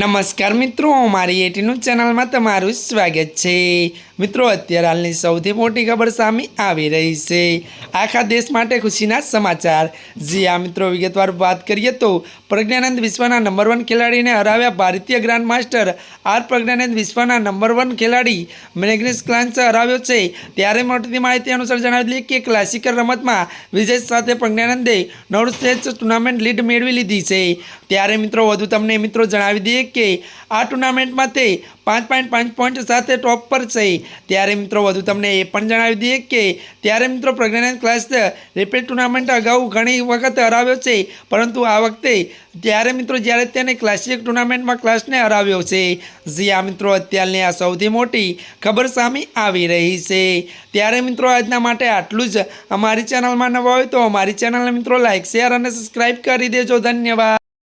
નમસ્કાર મિત્રો મારી એટીનું ચેનલમાં તમારું સ્વાગત છે. મિત્રો, અત્યારે હાલની સૌથી મોટી ખબર સામે આવી રહી છે. આખા દેશ માટે ખુશીના સમાચાર. જી આ મિત્રો, વિગતવાર વાત કરીએ તો પ્રજ્ઞાનંદ વિશ્વના નંબર વન ખેલાડીને હરાવ્યા ભારતીય ગ્રાન્ડ માસ્ટર આર પ્રજ્ઞાનંદ વિશ્વના નંબર વન ખેલાડી મેગ્નેસ ક્લાન્સે હરાવ્યો છે. ત્યારે મળતી માહિતી અનુસાર જણાવી દઈએ કે ક્લાસિકલ રમતમાં વિજય સાથે પ્રજ્ઞાનંદે નવ સ્ટેજ ટુર્નામેન્ટ લીડ મેળવી લીધી છે. ત્યારે મિત્રો, વધુ તમને મિત્રો જણાવી દઈએ કે આ ટુર્નામેન્ટમાં તે પાંચ પોઈન્ટ પાંચ પોઈન્ટ સાથે ટોપ પર છે. ત્યારે મિત્રો વધુ તમને એ પણ જણાવી દઈએ કે ત્યારે મિત્રો પ્રજ્ઞાન ક્લાસ રિપીટ ટુર્નામેન્ટ અગાઉ ઘણી વખત હરાવ્યો છે. પરંતુ આ વખતે ત્યારે મિત્રો જ્યારે તેને ક્લાસિક ટુર્નામેન્ટમાં ક્લાસને હરાવ્યો છે, જી આ મિત્રો, અત્યારની આ સૌથી મોટી ખબર સામે આવી રહી છે. ત્યારે મિત્રો આજના માટે આટલું જ. અમારી ચેનલમાં નવા હોય તો અમારી ચેનલને મિત્રો લાઇક શેર અને સબસ્ક્રાઈબ કરી દેજો. ધન્યવાદ.